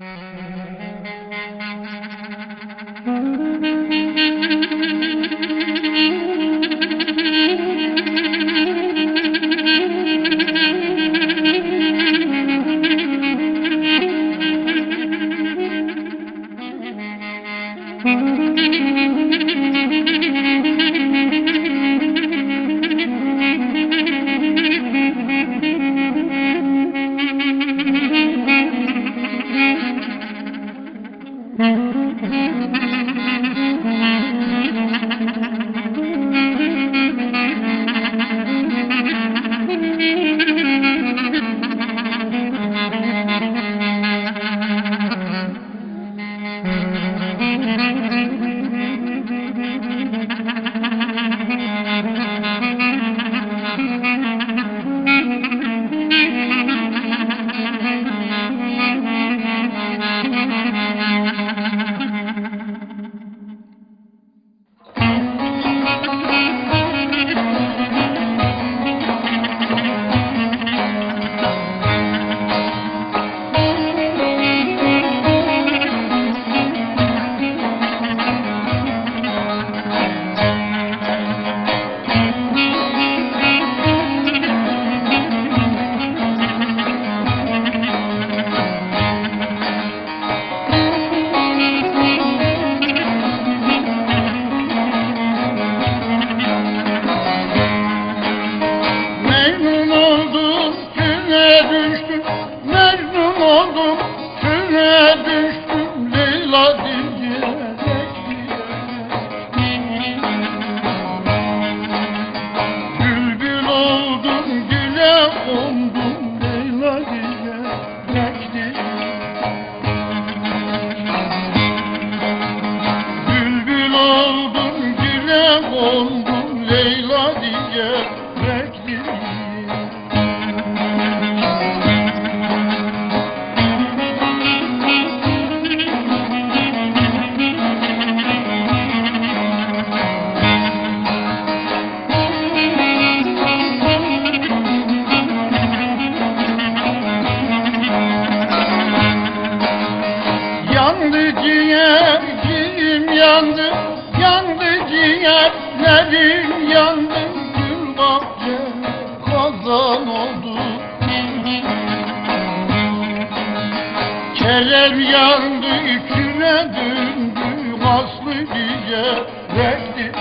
Mm-hmm. Düştüm Memnun oldum. Güne düştüm Leyla diye Bülbül oldum güle kondum Leyla diye Bülbül oldum güle kondum Leyla diye Kelem yandı, küle döndü, aslı ciğerekti.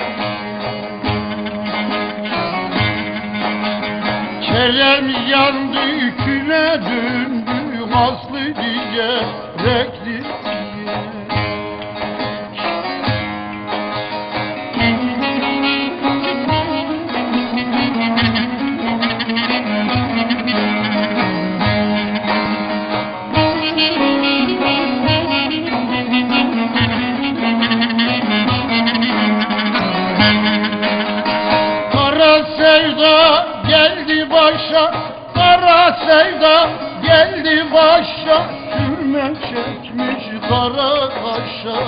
Kelem yandı, küle döndü, aslı ciğerekti. Kara sevda geldi başa Kara sevda geldi başa. Sürme çekmiş kara kaşa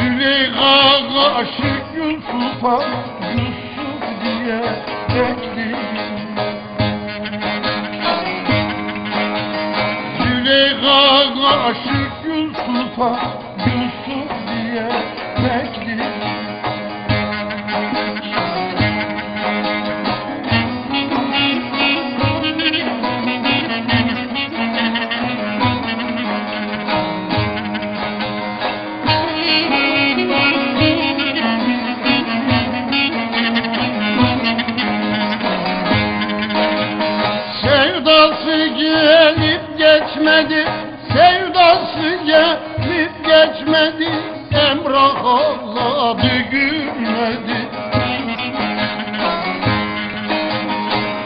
Züleyha aşık Yusuf'a Yusuf diye bekliyor Züleyha aşık Yusuf'a Yusuf diye bekliyor geçmedi Emrah ağladı gülmedi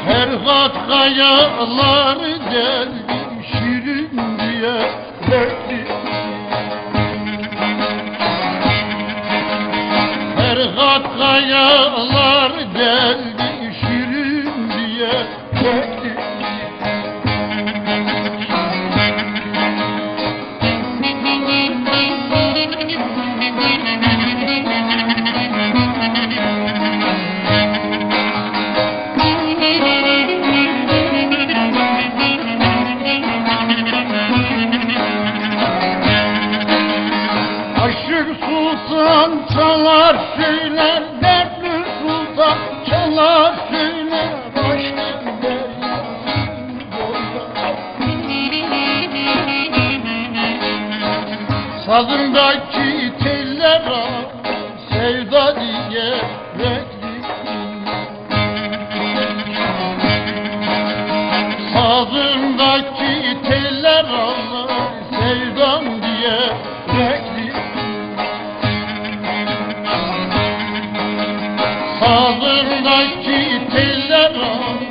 Ferhat kayalar geldi Şirin diye bekli. Ferhat kayalar geldi Şirin diye Aşık sultan çalar söyler Dertli sultan çalar söyler Aşk Sazındaki teller sevda diye bekliyor Sazındaki teller Sazındaki teller